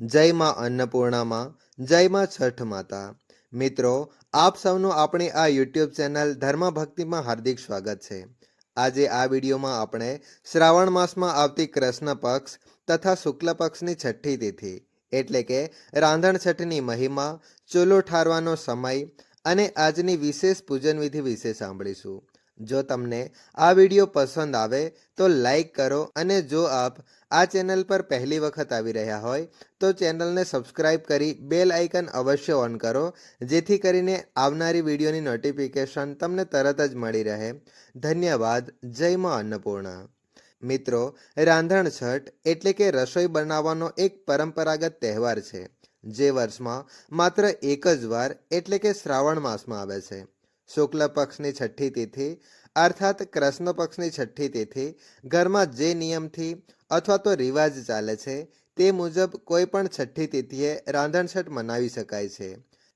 જય માં અન્નપૂર્ણામાં, જય માં છઠ માતા. મિત્રો, આપ સૌનું આપણી આ યુટ્યુબ ચેનલ ધર્મ ભક્તિમાં હાર્દિક સ્વાગત છે. આજે આ વિડીયોમાં આપણે શ્રાવણ માસમાં આવતી કૃષ્ણ પક્ષ તથા શુક્લ પક્ષની છઠ્ઠી તિથિ, એટલે કે રાંધણ છઠની મહિમા, ચૂલો ઠારવાનો સમય અને આજની વિશેષ પૂજન વિધિ વિશે સાંભળીશું. જો તમને આ વીડિયો પસંદ આવે તો લાઈક કરો અને જો આપ આ ચેનલ પર પહેલી વખત આવી રહ્યા હોય તો ચેનલને સબસ્ક્રાઇબ કરી બેલ આઇકન અવશ્ય ઓન કરો, જેથી કરીને આવનારી વિડીયોની નોટિફિકેશન તમને તરત જ મળી રહે. ધન્યવાદ. જય માં અન્નપૂર્ણા. મિત્રો, રાંધણ છઠ એટલે કે રસોઈ બનાવવાનો એક પરંપરાગત તહેવાર છે, જે વર્ષમાં માત્ર એક જ વાર એટલે કે શ્રાવણ માસમાં આવે છે. શુક્લ પક્ષની છઠ્ઠી તિથિ, અર્થાત કૃષ્ણ પક્ષની છઠ્ઠી તિથિ, ઘરમાં જે નિયમથી અથવા તો રિવાજ ચાલે છે, તે મુજબ કોઈ પણ છઠ્ઠી તિથિએ રાંધણછઠ મનાવી શકાય છે.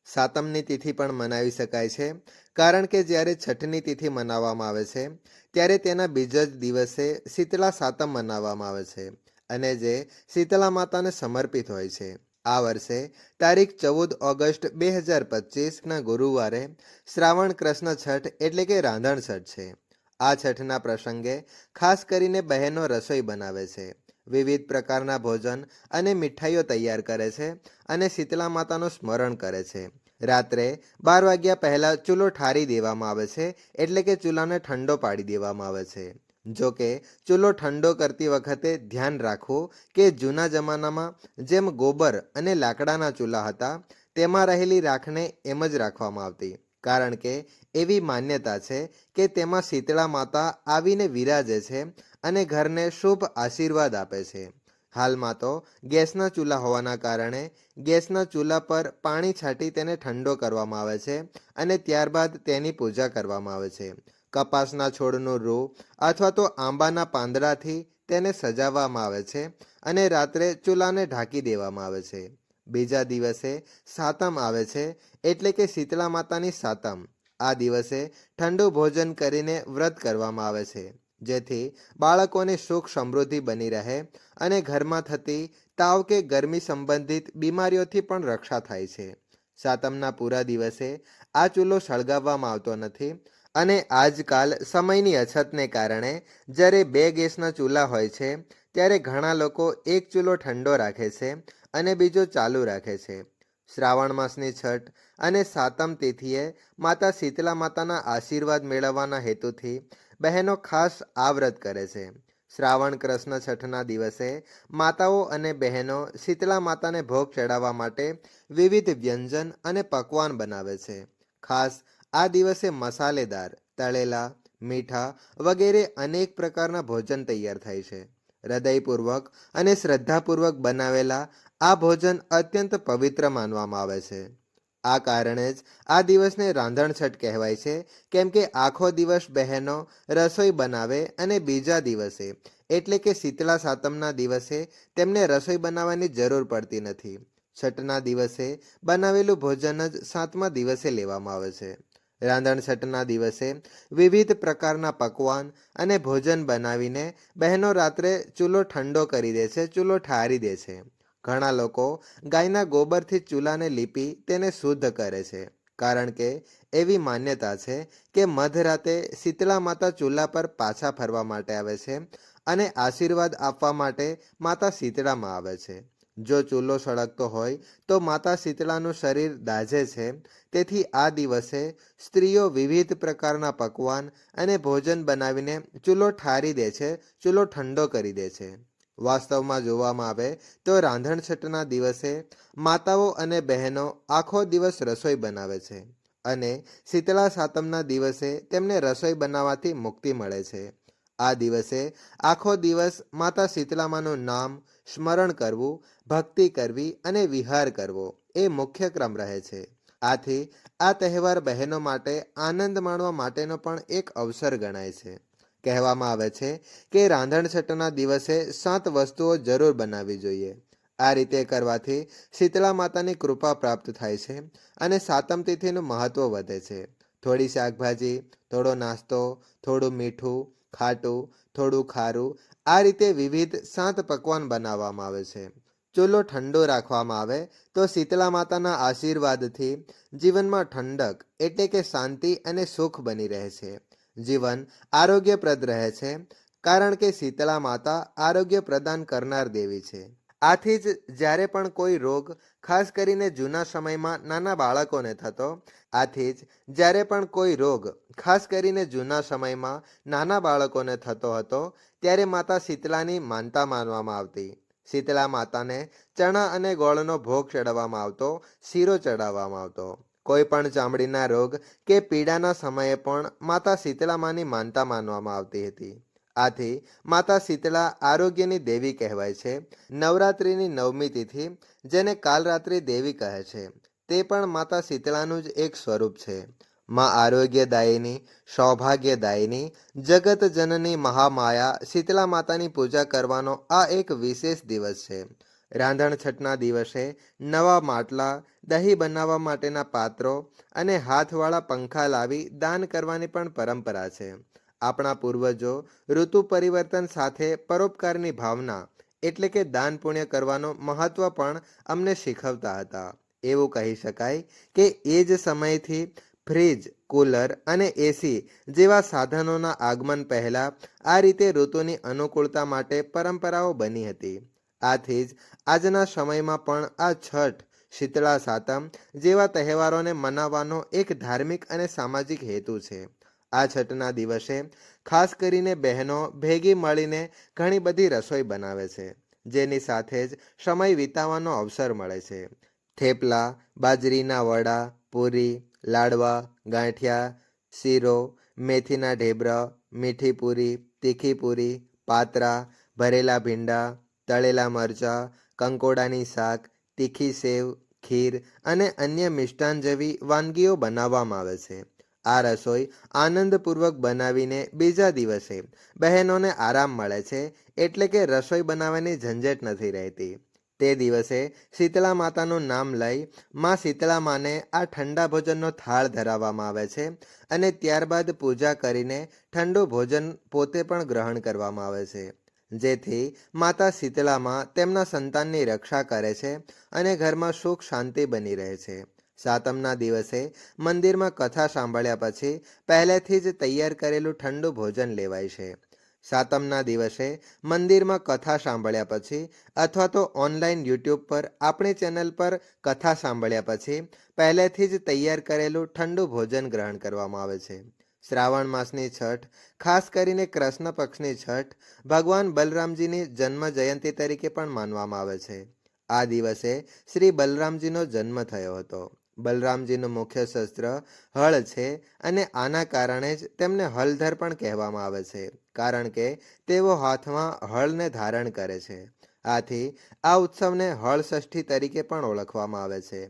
સાતમની તિથિ પણ મનાવી શકાય છે, કારણ કે જ્યારે છઠ્ઠની તિથિ મનાવવામાં આવે છે, ત્યારે તેના બીજા જ દિવસે શીતળા સાતમ મનાવવામાં આવે છે અને જે શીતળા માતાને સમર્પિત હોય છે. આ વર્ષે તારીખ ચૌદ ઓગસ્ટ બે હજાર પચીસના ગુરુવારે શ્રાવણ કૃષ્ણ છઠ એટલે કે રાંધણ છઠ છે. આ છઠના પ્રસંગે ખાસ કરીને બહેનો રસોઈ બનાવે છે. વિવિધ પ્રકારના ભોજન અને મીઠાઈઓ તૈયાર કરે છે અને શીતલા માતાનું સ્મરણ કરે છે. રાત્રે બાર વાગ્યા પહેલાં ચૂલો ઠારી દેવામાં આવે છે એટલે કે ચૂલાને ઠંડો પાડી દેવામાં આવે છે. જો કે, ચૂલો ઠંડો કરતી વખતે ધ્યાન રાખવું કે જૂના જમાનામાં જેમ ગોબર અને લાકડાના ચૂલા હતા, તેમાં રહેલી રાખને એમ જ રાખવામાં આવતી. કારણ કે, એવી માન્યતા છે કે તેમાં શીતળા માતા આવીને વિરાજે છે અને ઘરને શુભ આશીર્વાદ આપે છે. હાલમાં તો ગેસના ચૂલા હોવાના કારણે ગેસના ચૂલા પર પાણી છાંટી તેને ઠંડો કરવામાં આવે છે અને ત્યારબાદ તેની પૂજા કરવામાં આવે છે. કપાસના છોડનો રૂ અથવા તો આંબાના પાંદડાથી તેને સજાવવામાં આવે છે અને રાત્રે ચૂલાને ઢાંકી દેવામાં આવે છે. બીજા દિવસે સાતમ આવે છે એટલે કે શીતળા માતાની સાતમ. આ દિવસે ઠંડુ ભોજન કરીને વ્રત કરવામાં આવે છે, જેથી બાળકોને સુખ સમૃદ્ધિ બની રહે અને ઘરમાં થતી તાવ કે ગરમી સંબંધિત બીમારીઓથી પણ રક્ષા થાય છે. સાતમના પૂરા દિવસે આ ચૂલો સળગાવવામાં આવતો નથી અને આજકાલ સમયની અછતને કારણે જ્યારે બે ગેસના ચૂલા હોય છે, ત્યારે ઘણા લોકો એક ચૂલો ઠંડો રાખે છે અને બીજો ચાલુ રાખે છે. શ્રાવણ માસની છઠ અને સાતમ તિથિએ માતા શીતલા માતાના આશીર્વાદ મેળવવાના હેતુથી બહેનો ખાસ આ વ્રત કરે છે. શ્રાવણ કૃષ્ણ છઠના દિવસે માતાઓ અને બહેનો શીતલા માતાને ભોગ ચડાવવા માટે વિવિધ વ્યંજન અને પકવાન બનાવે છે. ખાસ આ દિવસે મસાલેદાર, તળેલા, મીઠા વગેરે અનેક પ્રકારના ભોજન તૈયાર થાય છે. હૃદયપૂર્વક અને શ્રદ્ધાપૂર્વક બનાવેલા આ ભોજન અત્યંત પવિત્ર માનવામાં આવે છે. આ કારણે જ આ દિવસને રાંધણછઠ કહેવાય છે. કેમ કે આખો દિવસ બહેનો રસોઈ બનાવે અને બીજા દિવસે, એટલે કે શીતળા સાતમના દિવસે, તેમને રસોઈ બનાવવાની જરૂર પડતી નથી. છઠના દિવસે બનાવેલું ભોજન જ સાતમા દિવસે લેવામાં આવે છે. રાંધણ છઠના દિવસે વિવિધ પ્રકારના પકવાન અને ભોજન બનાવીને બહેનો રાત્રે ચૂલો ઠંડો કરી દે છે, ચૂલો ઠારી દે છે. ઘણા લોકો ગાયના ગોબરથી ચૂલાને લીપી તેને શુદ્ધ કરે છે. કારણ કે એવી માન્યતા છે કે મધરાતે શીતળા માતા ચૂલા પર પાછા ફરવા માટે આવે છે અને આશીર્વાદ આપવા માટે માતા શીતળામાં આવે છે. જો ચૂલો સળગતો હોય, તો માતા શીતળાનું શરીર દાઝે છે. તેથી આ દિવસે સ્ત્રીઓ વિવિધ પ્રકારના પકવાન અને ભોજન બનાવીને ચૂલો ઠારી દે છે, ચૂલો ઠંડો કરી દે છે. વાસ્તવમાં જોવામાં આવે તો રાંધણછટના દિવસે માતાઓ અને બહેનો આખો દિવસ રસોઈ બનાવે છે અને શીતળા સાતમના દિવસે તેમને રસોઈ બનાવવાથી મુક્તિ મળે છે. આ દિવસે આખો દિવસ માતા શીતલામાનું નામ સ્મરણ કરવું, ભક્તિ કરવી અને વિહાર કરવો એ મુખ્ય ક્રમ રહે છે. આથી આ તહેવાર બહેનો માટે આનંદ માણવા માટેનો પણ એક અવસર ગણાય છે. કહેવામાં આવે છે કે રાંધણ છઠના દિવસે સાત વસ્તુઓ જરૂર બનાવવી જોઈએ. આ રીતે કરવાથી શીતળા માતાની કૃપા પ્રાપ્ત થાય છે અને સાતમ તિથિનું મહત્વ વધે છે. થોડી શાકભાજી, થોડો નાસ્તો, થોડું મીઠું ખાટું, થોડું ખારું, આ રીતે વિવિધ સાત પકવાન બનાવવામાં આવે છે. ચૂલો ઠંડો રાખવામાં આવે તો શીતળા માતાના આશીર્વાદથી જીવનમાં ઠંડક એટલે કે શાંતિ અને સુખ બની રહે છે. જીવન આરોગ્યપ્રદ રહે છે કારણ કે શીતળા માતા આરોગ્ય પ્રદાન કરનાર દેવી છે. આથી જ જ્યારે પણ કોઈ રોગ, ખાસ કરીને જૂના સમયમાં નાના બાળકોને થતો, આથી જ જ્યારે પણ કોઈ રોગ, ખાસ કરીને જૂના સમયમાં નાના બાળકોને થતો હતો, ત્યારે માતા શીતલાની માનતા માનવામાં આવતી. શીતલા માતાને ચણા અને ગોળનો ભોગ ચડાવવામાં આવતો, શીરો ચડાવવામાં આવતો. કોઈ પણ ચામડીના રોગ કે પીડાના સમયે પણ માતા શીતળામાની માનતા માનવામાં આવતી હતી. આથી માતા શીતળા આરોગ્યની દેવી કહેવાય છે. નવરાત્રિની નવમી તિથિ, જેને કાલરાત્રિ દેવી કહે છે, તે પણ માતા શીતળાનું જ એક સ્વરૂપ છે. માં આરોગ્યદાયિની, સૌભાગ્યદાયિની જગત જનની મહામાયા શીતળા માતાની પૂજા કરવાનો આ એક વિશેષ દિવસ છે. રાંધણ છઠના દિવસે નવા માટલા, દહીં બનાવવા માટેના પાત્રો અને હાથવાળા પંખા લાવી દાન કરવાની પણ પરંપરા છે. આપણા પૂર્વજો ઋતુ પરિવર્તન સાથે પરોપકારની ભાવના એટલે કે દાન પુણ્ય કરવાનો મહત્વ પણ અમને શીખવતા હતા. એવું કહી શકાય કે એ જ સમયથી ફ્રીજ, કુલર અને એસી જેવા સાધનોના આગમન પહેલા આ રીતે ઋતુની અનુકૂળતા માટે પરંપરાઓ બની હતી. આથી જ આજના સમયમાં પણ આ છઠ, શીતળા સાતમ જેવા તહેવારોને મનાવવાનો એક ધાર્મિક અને સામાજિક હેતુ છે. આ છઠના દિવસે ખાસ કરીને બહેનો ભેગી મળીને ઘણી બધી રસોઈ બનાવે છે, જેની સાથે જ સમય વિતાવવાનો અવસર મળે છે. થેપલા, બાજરીના વડા, પૂરી, લાડવા, ગાંઠિયા, શીરો, મેથીના ઢેબરા, મીઠી પૂરી, તીખી પૂરી, પાતરા, ભરેલા ભીંડા, તળેલા મરચાં, કંકોડાની શાક, તીખી સેવ, ખીર અને અન્ય મિષ્ટાન જેવી વાનગીઓ બનાવવામાં આવે છે. આ રસોઈ આનંદપૂર્વક બનાવીને બીજા દિવસે. બહેનોને આરામ મળે છે, એટલે કે રસોઈ બનાવવાની ઝંઝટ નથી રહેતી. તે દિવસે શીતળા માતાનું નામ લઈ માં શીતળા માને આ ઠંડા ભોજનનો થાળ ધરાવવામાં આવે છે અને ત્યારબાદ પૂજા કરીને ઠંડુ ભોજન પોતે પણ ગ્રહણ કરવામાં આવે છે. જેથી માતા શીતળામાં તેમના સંતાનની રક્ષા કરે છે અને ઘરમાં સુખ શાંતિ બની રહે છે. સાતમના દિવસે મંદિરમાં કથા સાંભળ્યા પછી પહેલેથી જ તૈયાર કરેલું ઠંડુ ભોજન લેવાય છે. સાતમના દિવસે મંદિરમાં કથા સાંભળ્યા પછી અથવા તો ઓનલાઈન યુટ્યુબ પર આપણી ચેનલ પર કથા સાંભળ્યા પછી પહેલેથી જ તૈયાર કરેલું ઠંડુ ભોજન ગ્રહણ કરવામાં આવે છે. શ્રાવણ માસની છઠ, ખાસ કરીને કૃષ્ણ પક્ષની છઠ, ભગવાન બલરામજીની જન્મ જયંતિ તરીકે પણ માનવામાં આવે છે. આ દિવસે શ્રી બલરામજીનો જન્મ થયો હતો. બલરામજીનું મુખ્ય શસ્ત્ર હળ છે અને આના કારણે જ તેમને હલધર પણ કહેવામાં આવે છે, કારણ કે તેઓ હાથમાં હળને ધારણ કરે છે. આથી આ ઉત્સવને હળ ષષ્ઠી તરીકે પણ ઓળખવામાં આવે છે.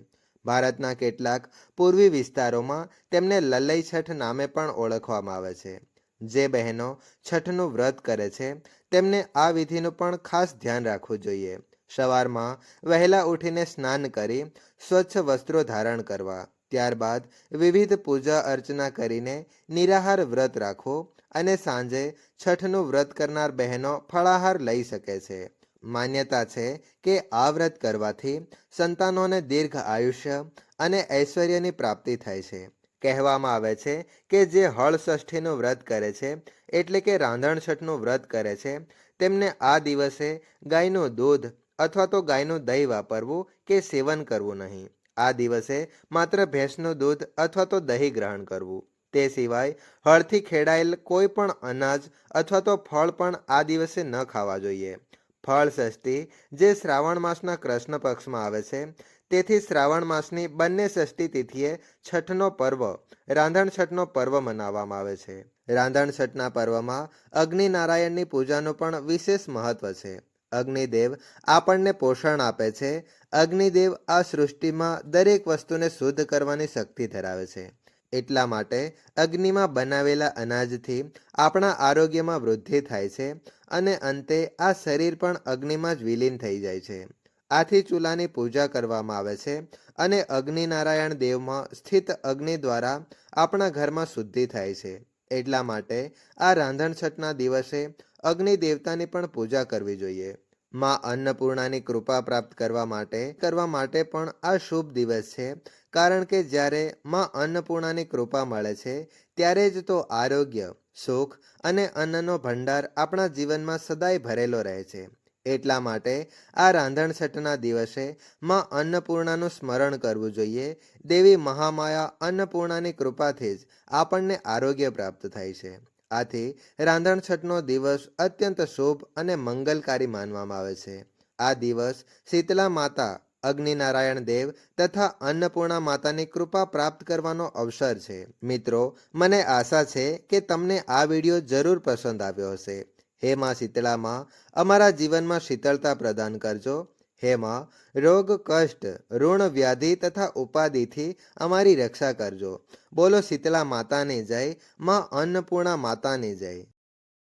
ભારતના કેટલાક પૂર્વી વિસ્તારોમાં તેમને લલઈ છઠ નામે પણ ઓળખવામાં આવે છે. જે બહેનો છઠનું વ્રત કરે છે, તેમને આ વિધિનું પણ ખાસ ધ્યાન રાખવું જોઈએ. સવારમાં વહેલા ઉઠીને સ્નાન કરી સ્વચ્છ વસ્ત્રો ધારણ કરવા. ત્યારબાદ વિવિધ પૂજા અર્ચના કરીને નિરાહાર વ્રત રાખો અને સાંજે છઠનું વ્રત કરનાર બહેનો ફળાહાર લઈ શકે છે. માન્યતા છે કે આ વ્રત કરવાથી સંતાનોને દીર્ઘ આયુષ્ય અને ઐશ્વર્યની પ્રાપ્તિ થાય છે. કહેવામાં આવે છે કે જે હળષષ્ઠીનું વ્રત કરે છે, એટલે કે રાંધણ છઠનું વ્રત કરે છે, તેમને આ દિવસે ગાયનું દૂધ અથવા તો ગાયનું દહીં વાપરવું કે સેવન કરવું નહીં. આ દિવસે માત્ર ભેંસનું દૂધ અથવા તો દહીં ગ્રહણ કરવું. તે સિવાય હળથી ખેડાયેલ કોઈ પણ અનાજ અથવા તો ફળ પણ આ દિવસે ન ખાવા જોઈએ. ફળ ષષ્ઠી જે શ્રાવણ માસના કૃષ્ણ પક્ષમાં આવે છે, તેથી શ્રાવણ માસની બંને ષષ્ઠી તિથિએ છઠનો પર્વ, રાંધણ છઠનો પર્વ મનાવવામાં આવે છે. રાંધણ છઠના પર્વમાં અગ્નિ નારાયણની પૂજાનું પણ વિશેષ મહત્વ છે. અગ્નિદેવ આપણને પોષણ આપે છે. અગ્નિદેવ આ સૃષ્ટિમાં દરેક વસ્તુને શુદ્ધ કરવાની શક્તિ ધરાવે છે. એટલા માટે અગ્નિમાં બનાવેલા અનાજથી આપણા આરોગ્યમાં વૃદ્ધિ થાય છે અને અંતે આ શરીર પણ અગ્નિમાં જ વિલીન થઈ જાય છે. આથી ચૂલાની પૂજા કરવામાં આવે છે અને અગ્નિનારાયણ દેવમાં સ્થિત અગ્નિ દ્વારા આપણા ઘરમાં શુદ્ધિ થાય છે. એટલા માટે આ રાંધણ છઠના દિવસે અગ્નિ દેવતાની પણ પૂજા કરવી જોઈએ. માં અન્નપૂર્ણાની કૃપા પ્રાપ્ત કરવા માટે કરવા માટે પણ આ શુભ દિવસ છે. કારણ કે જ્યારે માં અન્નપૂર્ણાની કૃપા મળે છે, ત્યારે જ તો આરોગ્ય, સુખ અને અન્નનો ભંડાર આપણા જીવનમાં સદાય ભરેલો રહે છે. એટલા માટે આ રાંધણછટના દિવસે માં અન્નપૂર્ણાનું સ્મરણ કરવું જોઈએ. દેવી મહામાયા અન્નપૂર્ણાની કૃપાથી જ આપણને આરોગ્ય પ્રાપ્ત થાય છે. આથી રાંધણ છઠનો દિવસ અત્યંત શુભ અને મંગલકારી માનવામાં આવે છે. આ દિવસ શીતલા માતા, અગ્નિનારાયણ દેવ તથા અન્નપૂર્ણા માતાની કૃપા પ્રાપ્ત કરવાનો અવસર છે. મિત્રો, મને આશા છે કે તમને આ વીડિયો જરૂર પસંદ આવ્યો હશે. હે માં શીતળામાં અમારા જીવનમાં શીતળતા પ્રદાન કરજો. હે માં રોગ, કષ્ટ, ઋણ, વ્યાધિ તથા ઉપાધિથી અમારી રક્ષા કરજો. બોલો, શીતલા માતાને જય, માં અન્નપૂર્ણા માતાને જય.